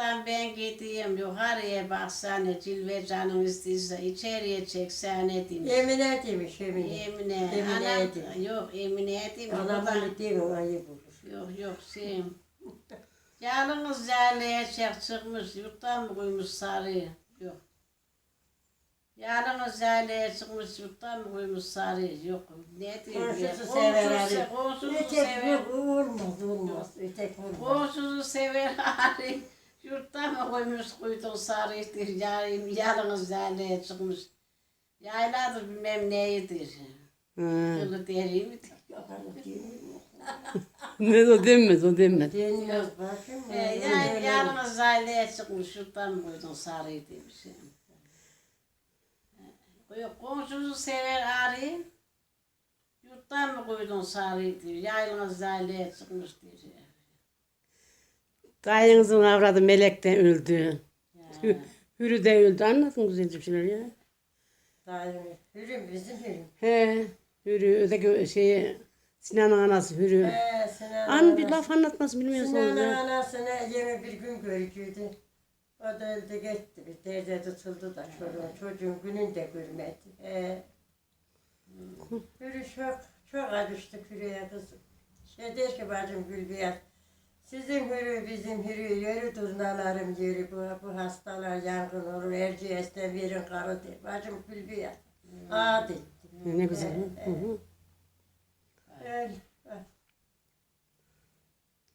Oradan ben gideyim yukarıya baksana cilve canım istiyse içeriye çeksene demiş. Emine demiş Emine. Emine. Emine Anam, demiş. yok Emine demiş. Bunu değil mi? Ayıp olur. Yok yok şey. Yalnız yerliğe çek çıkmış, yurttan mı koymuş sarıyı? Yok. Yalnız yerliğe çıkmış, yurttan mı koymuş sarıyı? Yok. Ne diyeyim? Komşusu sever Ali. komşusu Ötek sever. yok, olmaz, olmaz. Ötek olmaz. Komşusu sever Ali. Yurttan mı koymuş kuydun sarıyıdır, yarın yalnız yerliğe çıkmış. Yayladır bilmem neyidir. Kılı deri mi? Ne o denmez o denmez. Bakın. Ee, yani yalnız aileye çıkmış şuradan mı koydun sarıyı demiş. Yok komşusu sever arıyı. Yurttan mı koydun sarıyı diyor. Yalnız aileye çıkmış diyor. Dayınızın avradı melek de öldü. Ya. Hürü de öldü. Anlatın güzelce bir şeyler ya. Daimi. Hürüm bizim hürüm. He. Hürü öteki şey Sinan'ın anası Hürü. Ee, Sinan An bir laf anlatması bilmiyorsunuz Sinan'ın ya. anasına yeni bir gün görücüydü. O da öldü gitti. Bir teyze tutuldu da çocuğun, çocuğun gününü de görmedi. Ee, Hürü çok, çok acıştık Hürü'ye kızım. Şey der ki bacım Gülbiyat, sizin hürü bizim hürü yeri durnalarım yeri bu, bu hastalar yangın olur Erciyes'ten verin karı der. Bacım Gülbiyat. Adi. Ne güzel. Hı hı. Öyle.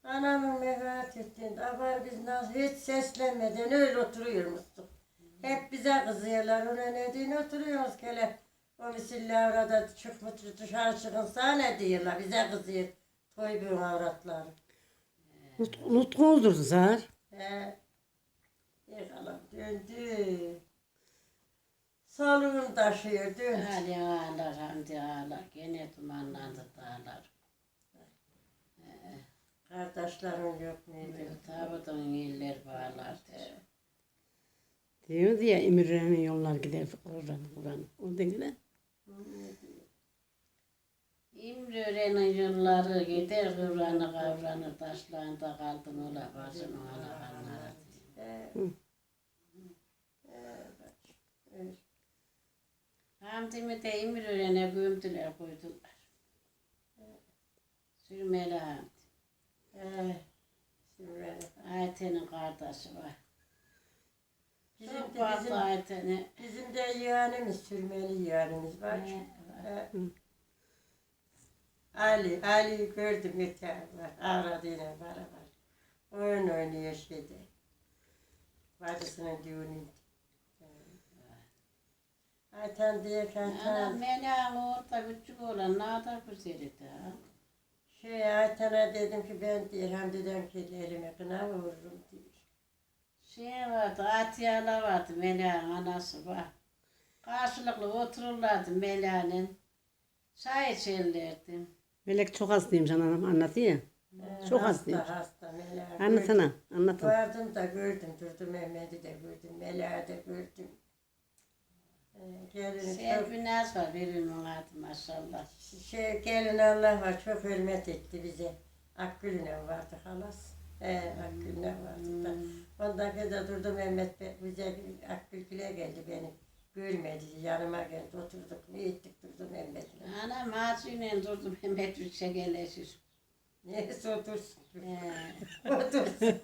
Anamın vefat ettiğinde abar biz nasıl hiç seslenmeden öyle oturuyormuştuk. Hep bize kızıyorlar. Ona ne diyorsun oturuyoruz kele. O misilli avrada çıkmış dışarı çıkın sana ne diyorlar bize kızıyor. Toy bu avratları. Nut- Nutkunuz durdu Zahar. He. Yıkalım döndü. Soluğunu taşıyor döndü. Ali ağlar, hamdi ağlar. Gene dumanlandı dağlar. Kardeşlerin yok muydu? Tabutun yerler bağlardı. Diyor ya emirlerine yollar gider Kur'an Kur'an. O değil mi? İmröre'nin yılları gider kıvranı kavranı taşlarında kaldım ola bacımın anakanları. He. Hamdimi de İmröre'ne gömdüler koydular. Sürmeli Hamdi. Ayten'in kardeşi var. Bizim Çok de bizim, Ayten'i. bizim de yeğenimiz, sürmeli yeğenimiz var. He. Ali, Ali'yi gördüm yeter var. Avradıyla beraber. Oyun oynuyor şeyde. Bacısının düğününde. Ayten diye Anam kantan. Melam orta küçük olan ne kadar güzeldi ha. Şey Ayten'e dedim ki ben diye hem dedim ki elime kına vururum diyor. Şey vardı, Atiye'ler vardı Melam anası var. Karşılıklı otururlardı Melam'ın. Çay içerlerdi. Melek çok hastayım sana anam anlatıyor ya. He, Çok hasta, hastayım. hasta Mela. Anlatsana anlatın. Vardım da gördüm, durdum Mehmet'i de gördüm, Mela'yı da gördüm. Ee, Gelin çok, Serpinaz var birimin adı maşallah. şey, gelin Allah var, çok hürmet etti bize. Akgül'üne vardı halas. He, Akgül'üne vardı da. Ondan sonra durdu Mehmet be- bize Akgül güle geldi beni. Görmedi, yanıma geldi, oturduk, ne ettik durdu Mehmet'le. Anam ağacıyla durdu Mehmet Üçe geleşir. Neyse otursun, otursun.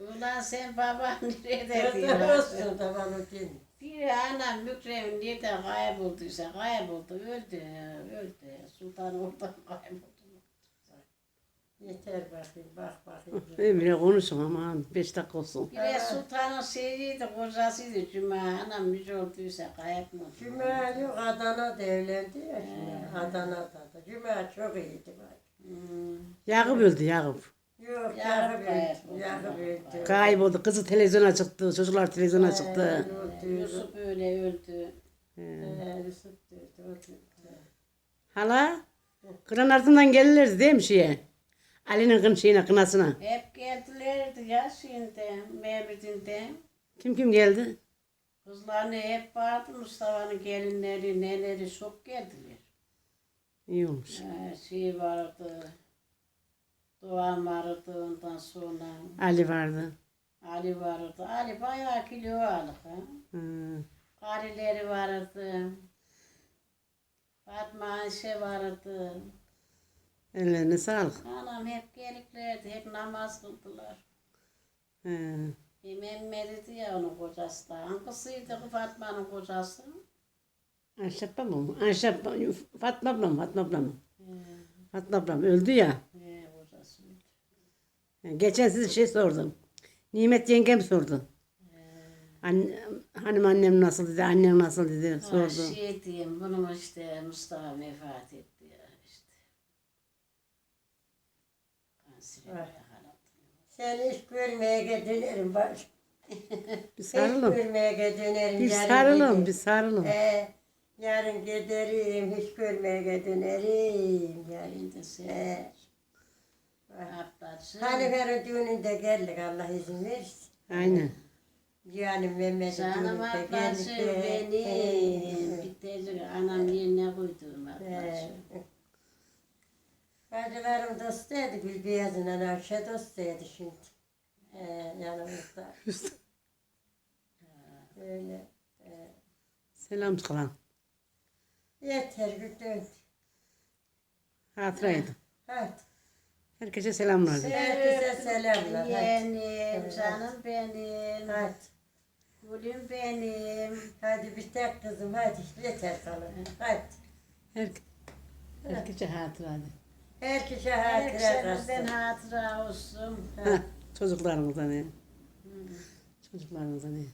Ulan sen baban nerede diyor. Olsun tamam değil. Diyor anam Mükremin nerede kaybolduysa kayboldu öldü öldü. Sultan oradan kayboldu. Yeter bakayım, bak bakayım. Emre konuşun aman. Beş dakika olsun. Bir de sultanın şeyiydi kocasıydı Cuma anam şey olduysa kayıp mı? Cuma yok Adana'da evlendi ya Cuma. Adana'da da. Cuma çok iyiydi bak. Hmm. Yakup öldü Yakup. Yok Yakup öldü. Yakup öldü. Kayboldu. Kızı televizyona çıktı. Çocuklar televizyona çıktı. Öldü. Yusuf öyle öldü. Ee, Yusuf öldü. Hala kıran ardından gelirlerdi değil mi şeye? Ali'nin kın şeyine kınasına. Hep geldilerdi ya şimdi Mevlid'inde. Kim kim geldi? Kızlarını hep vardı Mustafa'nın gelinleri, neleri çok geldiler. İyi olmuş. Ee, şey vardı. Doğan vardı ondan sonra. Ali vardı. Ali vardı. Ali bayağı kilo aldı. Ha? Hı. Karileri vardı. Fatma Ayşe vardı. Ellerine sağlık. Anam hep geliklerdi. Hep namaz kıldılar. Hı. E, Mehmet'di ya onun kocası da. Hangisiydi bu Fatma'nın kocası? Ayşe abla mı? Ayşe abla, Fatma abla mı? Fatma abla mı? He, Fatma ablam öldü ya. he kocası. Geçen size şey sordum. Nimet yengem sordu. Anne, hanım annem nasıl dedi, annem nasıl dedi Ha, sordu. şey diyeyim, bunun işte Mustafa vefat etti ya işte. Yakalandı. Seni iş görmeye dönerim bak. Bir İş sarılın. görmeye dönerim. Bir yarın sarılın, giderim. bir sarılın. He, yarın giderim, hiç görmeye dönerim. Yarın. He. ablacığım. Hanifer'in düğününde geldik Allah izin verirse. Aynen. Yani Mehmet'in Canım düğününde ablacığım geldik. benim. Bitecek anam yerine koyduğum ablacığım. Bacılarım dostuydu Gülbeyaz'ın Avşa dostuydu şimdi. He, yanımızda. Öyle. Selam kalan. Yeter güldüm. Hatıraydı. Hadi. Herkese selamlar. Herkese selamlar. Hadi. Yeğenim, canım benim. Hadi. Gülüm benim. Hadi bir tek kızım hadi. Yeter sana. Hadi. Her, herkese hatıraydı. Herkese hatıra Hepsimizden kalsın. hatıra olsun. Ha, çocuklarımızdan ne? Çocuklarımızdan ne?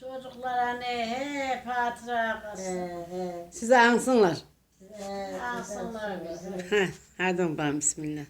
Çocuklara ne hep hatıra kalsın. He, he. Size ansınlar. He, Alsınlar bizi. Ha, hadi bakalım bismillah.